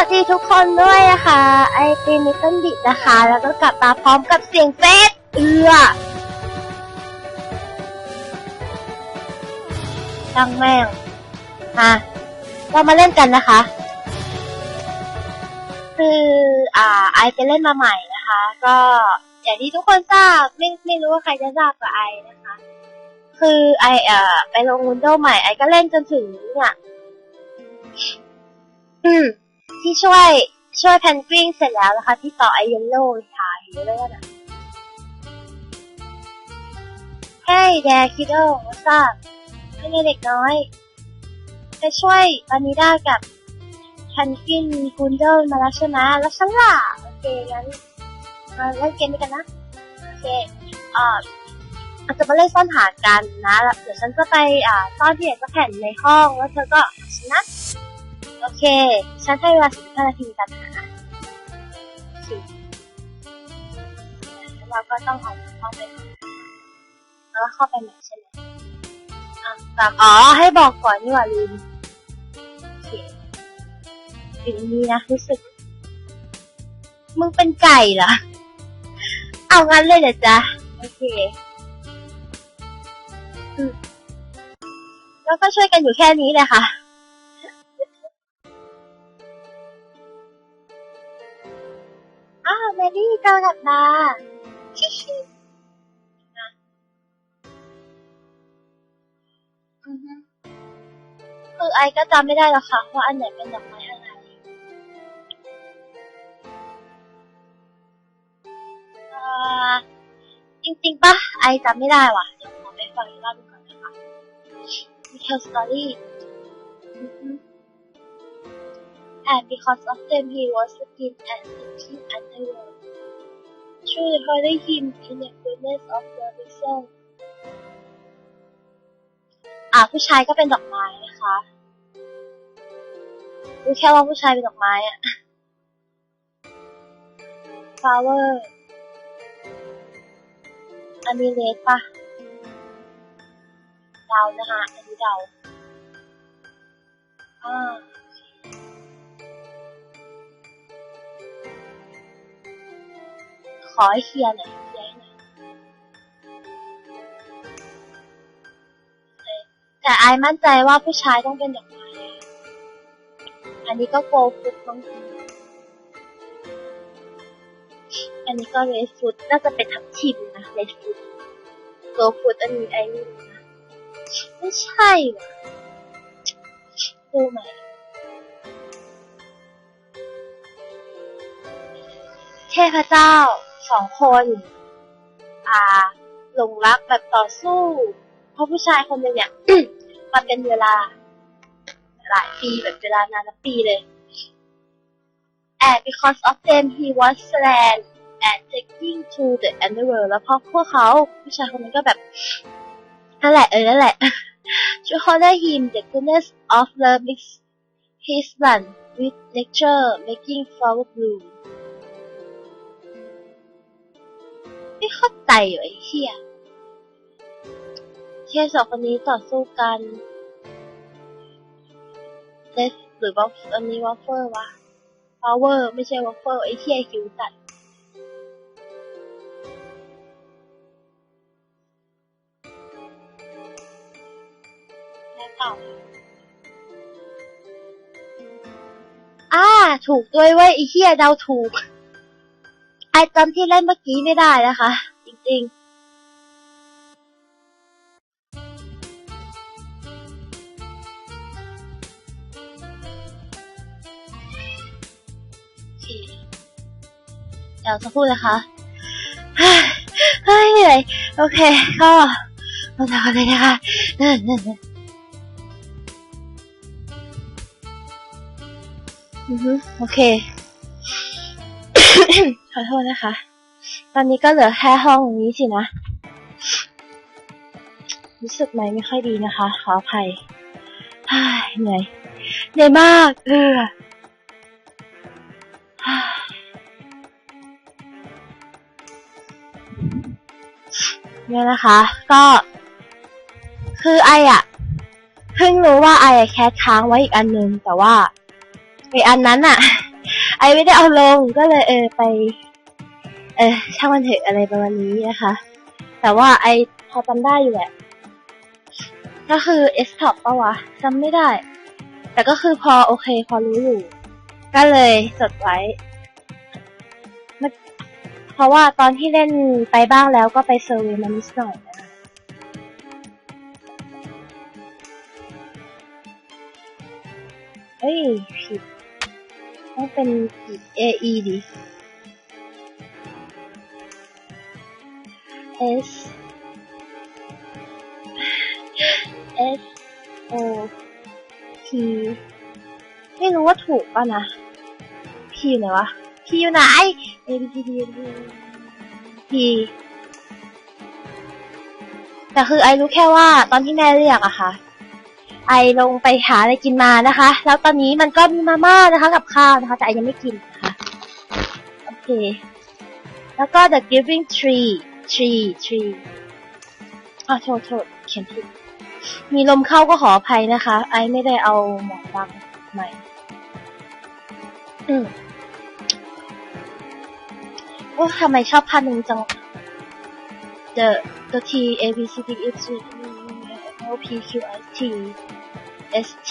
วัสดีทุกคนด้วยนะคะ ไอติมิตันดินะคะ แล้วก็กลับมาพร้อมกับเสียงเฟสเอือช่างแม่งมาเรามาเล่นกันนะคะ คืออ่า ไอไปเล่นมาใหม่นะคะ ก็อย่างที่ทุกคนทราบไม่ไม่รู้ว่าใครจะทราบกับไอนะคะ คือไอเอ่อไปลงวินโดว์ใหม่ไอก็เล่นจนถึงเนี่ย อืม ที่ช่วยช่วยแพนกวินเสร็จแล้วนะคะ ที่ต่อไอเยลโล่ชายเลโล่น่ะเฮ้ยแดคิโดว่าทราบให้เด็กน้อย จะช่วยบานิด้ากับแพนกวินกุนเดิลมาแล้วใช่ไหมแล้วฉันล่ะ โอเคงั้นมาเล่นเกมด้วยกันนะ โอเคอ่าอาจจะมาเล่นซ่อนหากันนะ เดี๋ยวฉันจะไปอ่าซ่อนที่ไหนสักแผ่นในห้อง แล้วเธอก็หาฉันนะ โอเค ฉันให้เวลา15นาทีในการหาสิแล้วเราก็ต้องเอาเข้าไปแล้วเข้าไปใหม่ใช่ไหมอะตามอ๋อ ให้บอกก่อนนี่หว่าลืมโอเคอยู่ตรงนี้นะรู้สึก มึงเป็นไก่เหรอ เอางั้นเลยเหรอจ๊ะ โอเคแล้วก็ช่วยกันอยู่แค่นี้เลยค่ะ รี่ก็กลับมาชิชินะอือฮึคือไอก็จำไม่ได้แล้วค่ะว่าอันไหนเป็นดอกไม้อะไรจริงๆปะไอจำไม่ได้ว่ะ เดี๋ยวขอไปฟังอีกรอบหนึงก่อนนะคะ Detail Story อือฮึ and because of them he was looking at thinking at the world. Truly holding him in the goodness of the vessel. อ่าผู้ชายก็เป็นดอกไม้นะคะรู้แค่ว่าผู้ชายเป็นดอกไม้อะ flower อันนี้เลสปะเดานะคะ อันนี้เดาอ่า ขอให้เคลียร์หน่อยเคลียร์ให้หน่อยแต่ไอมั่นใจว่าผู้ชายต้องเป็นดอกไม้อันนี้ก็โกฟุตบางทีอันนี้ก็เรสฟุตน่าจะเป็นทับทิมนะเรสฟุตโกฟุตอันนี้ไอ้นี่นะไม่ใช่ว่ะดูไหมเทพเจ้า สองคน อ่าหลงรักแบบต่อสู้เพราะผู้ชายคนหนึ่งเนี่ยมันเป็นเวลา หลายปีแบบเวลานานปีเลย and because of them he was slain and taking to the underworld แล้วพราะพวกเขาผู้ชายคนนั้นก็แบบนั่นแหละเออนั่นแหละ to honor him the goodness of the mix his blood with nature making flower bloom ไม่เข้าใจอยู่ไอ้เหี้ยแค่สองคนนี้ต่อสู้กันเลสหรือว่าอันนี้วอฟเฟอร์วะพาวเวอร์ไม่ใช่วอฟเฟอร์ไอ้เหี้ยคิวตัดแล้วต่ออ่า ถูกด้วยเว้ยไอ้เหี้ยเดาถูก จำที่เล่นเมื่อกี้ไม่ได้นะคะ จริงๆโอเคเดี๋ยวจะพูดนะคะเฮ้ยเหนื่อยโอเค ก็มาต่อกันเลยนะคะนั่นนั่นนั่นอือฮึโอเค อโทษนะคะ ตอนนี้ก็เหลือแค่ห้องนี้สินะ รู้สึกไหมไม่ค่อยดีนะคะ ขออภัยเหนื่อยเหนื่อยมากเออเนี่ยนะคะ ก็ คือไออะเพิ่งรู้ว่าไออะแคสค้างไว้อีกอันนึง แต่ว่าไออันนั้นอะไอไม่ได้เอาลงก็เลยเออไป เออช่างมันเถอะอะไรประมาณนี้นะคะ แต่ว่าไอพอจำได้อยู่แหละ ก็คือเอสท็อปปะวะจำไม่ได้ แต่ก็คือพอโอเค พอรู้อยู่ ก็เลยจดไว้ เพราะว่าตอนที่เล่นไปบ้างแล้วก็ไปเซอร์เวยมานิดหน่อยเอ้ยผิดต้องเป็น AE ดิ S S O P ไม่รู้ว่าถูกป่ะนะ P อยู่ไหนวะ P อยู่ไหน A B C D E P แต่คือไอรู้แค่ว่าตอนที่แม่เรียกอะค่ะ ไอลงไปหาอะไรกินมานะคะ แล้วตอนนี้มันก็มีมาม่านะคะ กับข้าวนะคะ แต่ไอยังไม่กินนะคะ โอเค แล้วก็ the giving tree tree tree อะโทษโทษเขียนผิด มีลมเข้าก็ขออภัยนะคะ ไอไม่ได้เอาหมอนบังใหม่ อืมโอ้ทำไมชอบพันหนึ่งจัง the the T A B C D E F G O P Q I T S T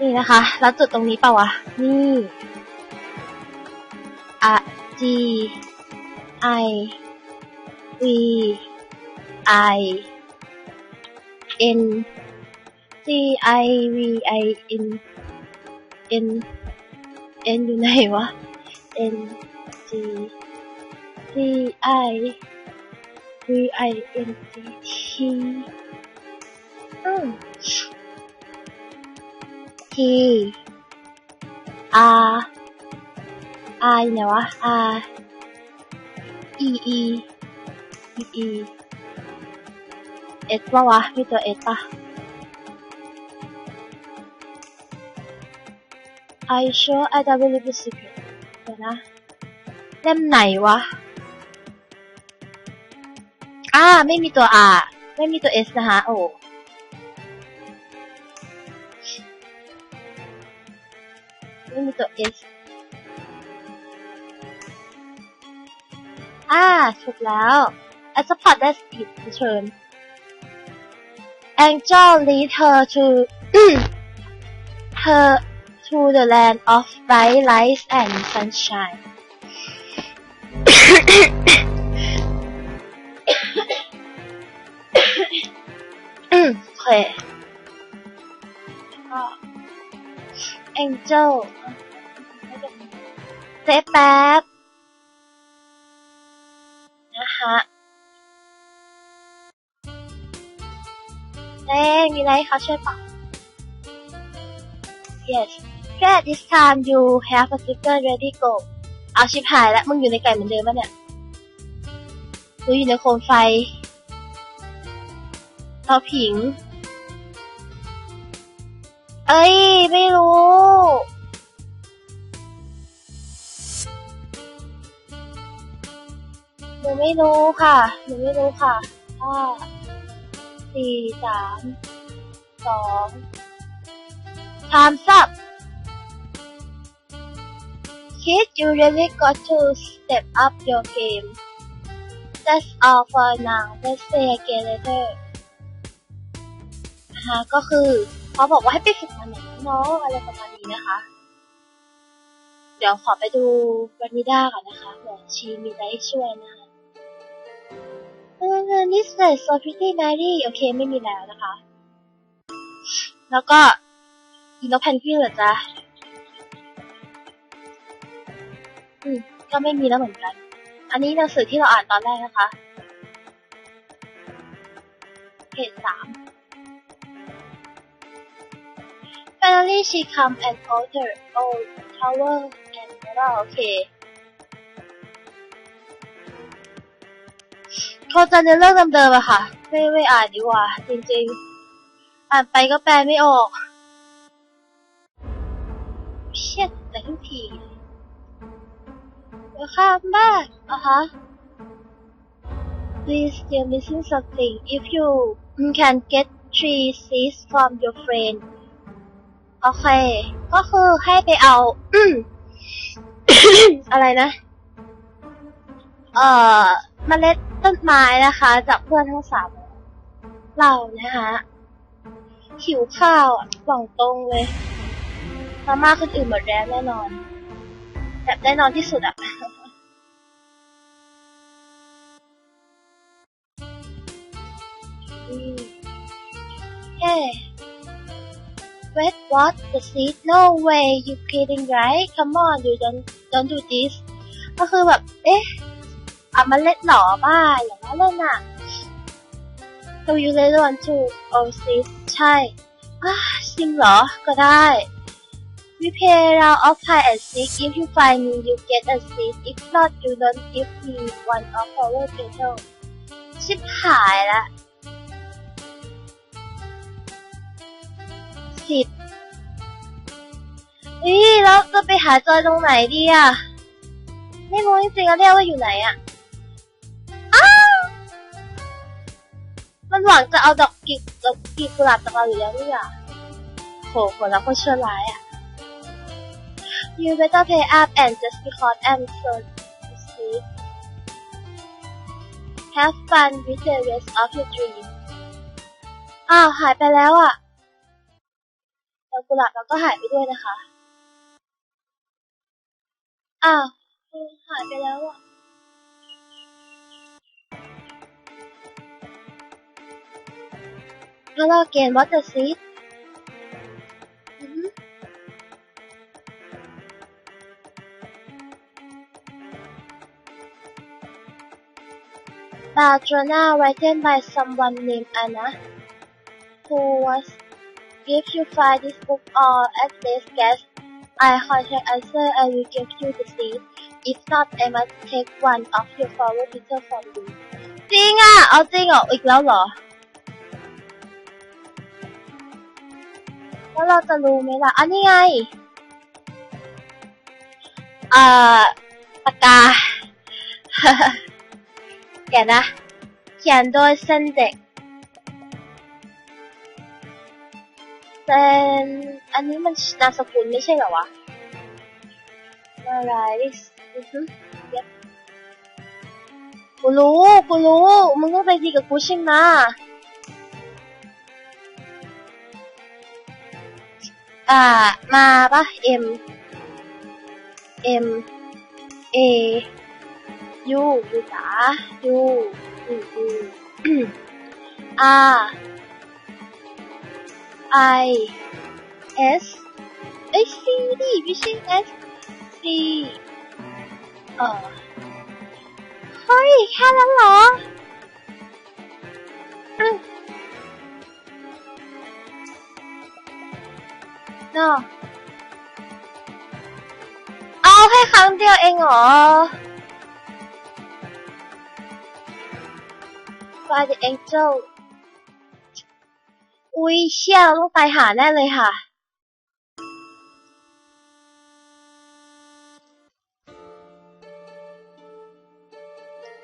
นี่นะคะ แล้วจุดตรงนี้เปล่าวะ นี่อะ G I V I N G I V I N N N อยู่ไหนวะ N G G I V I N G T อืม T R R อยู่ไหนวะ R E E E E S ปะวะมีตัว S ปะ I sure I don't believe the secret เดี๋ยวนะ เล่มไหนวะ อ่า ไม่มีตัว R ไม่มีตัว S นะคะโอ้ไม่มีตัว S อ่าถูกแล้ว I support that speed return Angel lead her to her to the land of bright lights and sunshine อืมโอเคก็ Angel เซฟแป๊บ นะคะเอ้มีอะไรคะช่วยปัก yes at this time you have a sticker ready go เอาชิบหายแล้วมึงอยู่ในไก่เหมือนเดิมปะเนี่ยกูอยู่ในโคมไฟเราผิง เอ้ย ไม่รู้ นูไม่รู้ค่ะ หนูไม่รู้ค่ะห้าสี่สามสองสามสับ Kid you really got to step up your game That's all for now let's say again later นะคะก็คือเขาบอกว่าให้ไปฝึกมาไหน่อยน้องอะไรประมาณนี้นะคะ เดี๋ยวขอไปดูวานิด้าก่อนนะคะเผื่อชีมีอะไรให้ช่วยนะคะ เออ this is so pretty Mary โอเคไม่มีแล้วนะคะ แล้วก็อีนกแพนกวินเหรอจ๊ะอืมก็ไม่มีแล้วเหมือนกัน อันนี้หนังสือที่เราอ่านตอนแรกนะคะเพจสาม Finally she come and alter old tower and girl โอเค โทษจะเนื้อเรื่องเดิมๆอะค่ะ ไม่ไม่อ่านดีกว่า จริงๆ อ่านไปก็แปลไม่ออกเชี่ยแต่ทุกที Welcome back อะฮะ Please still missing something if you can get three seeds from your friend โอเค ก็คือให้ไปเอา อะไรนะ เอ่อเมล็ด ต้นไม้นะคะ จากเพื่อนทั้งสามเรานะคะหิวข้าวอะฟังตรงเลยมาม่าคนอื่นหมดแล้วแน่นอน แบบแน่นอนที่สุดอะเฮ้ Wait, what? The seed? No way, you kidding, right? Come on, you don't don't do this. ก็คือแบบ เอ๊ะ เอามาเล็ดหล่อบ้าอย่างนั้นเลยน่ะ Do you really want to o seed? ใช่อ่าจริงเหรอ ก็ได้ We pay round of high and seek. If you find me, you get a seed. If not, you don't give me one of our petal. ชิบหายละสิบเฮ้ยแล้วจะไปหาจอยตรงไหนดีอะ ไม่รู้จริงๆแล้วเรียกว่าอยู่ไหนอะ มันหวังจะเอาดอกกีบดอกกีบกุหลาบจากเราอยู่แล้วนี่อะโหคนละคนชั่วร้ายอะ You better pay up and just because I'm so sweet Have fun with the rest of your dream อ้าวหายไปแล้วอะดอกกุหลาบเราก็หายไปด้วยนะคะ อ้าวหายไปแล้วอะ Hello again, what the seed? อือฮึ Badrona written by someone named Anna, who was if you find this book or at least guess I contact answer I will give you the seed. If not, I must take one of your flower petal from you. จริงอ่ะ เอาจริงเหรออีกแล้วเหรอ แล้วเราจะรู้ไหมล่ะ อันนี้ไง เอ่อปากกา เดี๋ยวนะ เขียนโดยเส้นเด็กเส้นอันนี้มันนามสกุลไม่ใช่เหรอวะมาไรส์อือฮึกูรู้ กูรู้ มึงต้องใจดีกับกูใช่ไหม อ่า มาปะ M M A U ยูจ๋า U อืมอืม R I S เอ้ย C ดิไม่ใช่ S C เออเฮ้ย แค่นั้นเหรอ เนาะเอาแค่ครั้งเดียวเองเหรอ By the Angel อุ้ยเชี่ยเราต้องตายหาแน่เลยค่ะ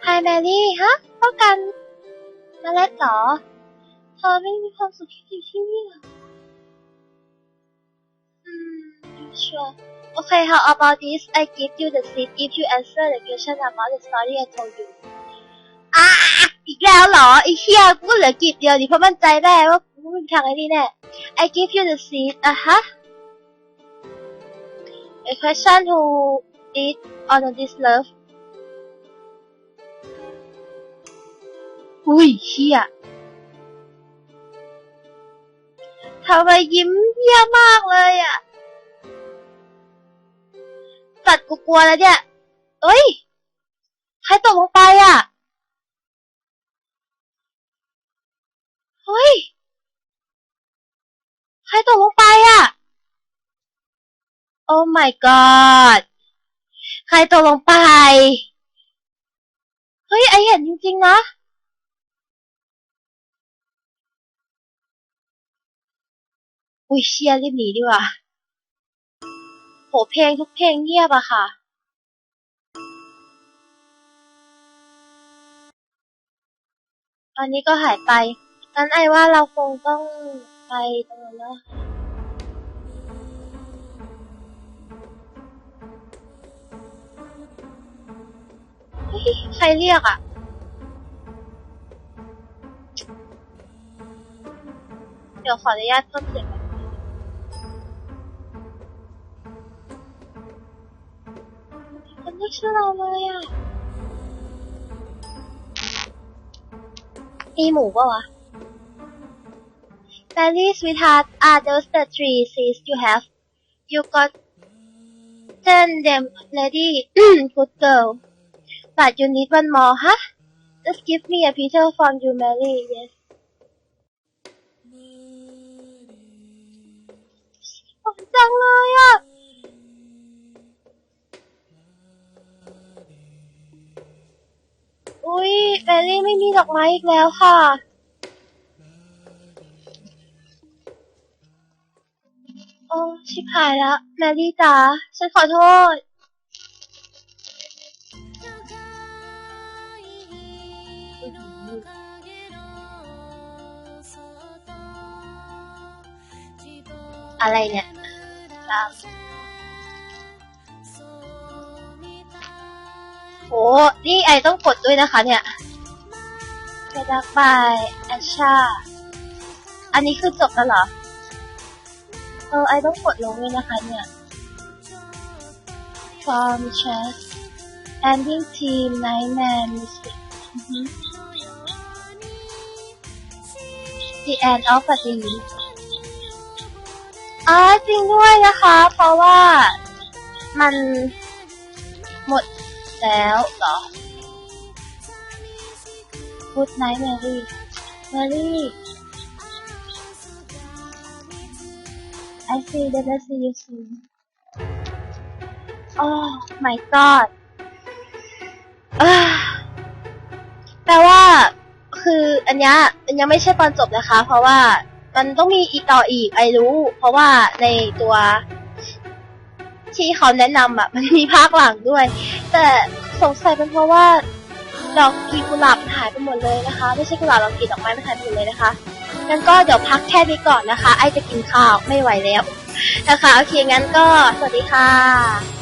Hi Mary ฮะต้องการเมาเล็ดเหรอ เธอไม่มีความสุขที่ที่นี่หรอ sure Okay how about this I give you the seat if you answer the question about the story I told you อะอีกแล้วเหรอไอ้เชี่ยกูเหลือกีบเดียวดิเพราะมั่นใจได้ว่ากูไม่มีทางไอ้นี่แน่ I give you the seat อะฮะ A question who did on this love อุ้ยเชี่ยทำไมยิ้มเยี่ยมากเลยอะ สัตว์กูกลัวแล้วเนี่ยเอ้ย ใครตกลงไปอะ เฮ้ย ใครตกลงไปอะ โอ้ my god ใครตกลงไป เฮ้ย ไอเห็นจริงๆนะอุ้ยเชียรีบหนีดีกว่า เพลงทุกเพลงเงียบอะค่ะ ตอนนี้ก็หายไปงั้นไอว่าเราคงต้องไปตรงนั้นแล้วค่ะใครเรียกอะเดี๋ยวขออนุญาตเพิ่มเสียง ก่อนมันไม่ชื่อเราเลยอะมีหมูปะวะ Barry sweetheart are those the three seeds you have you got ten them ready good girl but you need one more huh just give me a picture from you Mary yes หอมจังเลยอะ อุ๊ยแมรี่ไม่มีดอกไม้อีกแล้วค่ะ โอ้ชิบหายแล้วแมรี่จ๋าฉันขอโทษ อะไรเนี่ยจ้า โอ้นี่ไอต้องกดด้วยนะคะเนี่ยเกดักบายแอชชา อันนี้คือจบแล้วเหรอ เออไอต้องกดลงด้วยนะคะเนี่ย from chat ending team nightman music the end of the day อ๋อจริงด้วยนะคะ เพราะว่ามันหมด แล้วเหรอ Good night Mary Mary I see that I see you soon Oh my god อ่าแปลว่า คืออันนี้ยมันยังไม่ใช่ตอนจบนะคะ เพราะว่ามันต้องมีอีกต่ออีกไอรู้ เพราะว่าในตัวที่เขาแนะนำอะมันมีภาคหลังด้วย แต่สงสัยเป็นเพราะว่าดอกกีกุหลาบหายไปหมดเลยนะคะ ไม่ใช่กุหลาบดอกกีดอกไม้มันหายไปหมดเลยนะคะงั้นก็เดี๋ยวพักแค่นี้ก่อนนะคะ ไอจะกินข้าวไม่ไหวแล้วนะคะโอเคงั้นก็สวัสดีค่ะ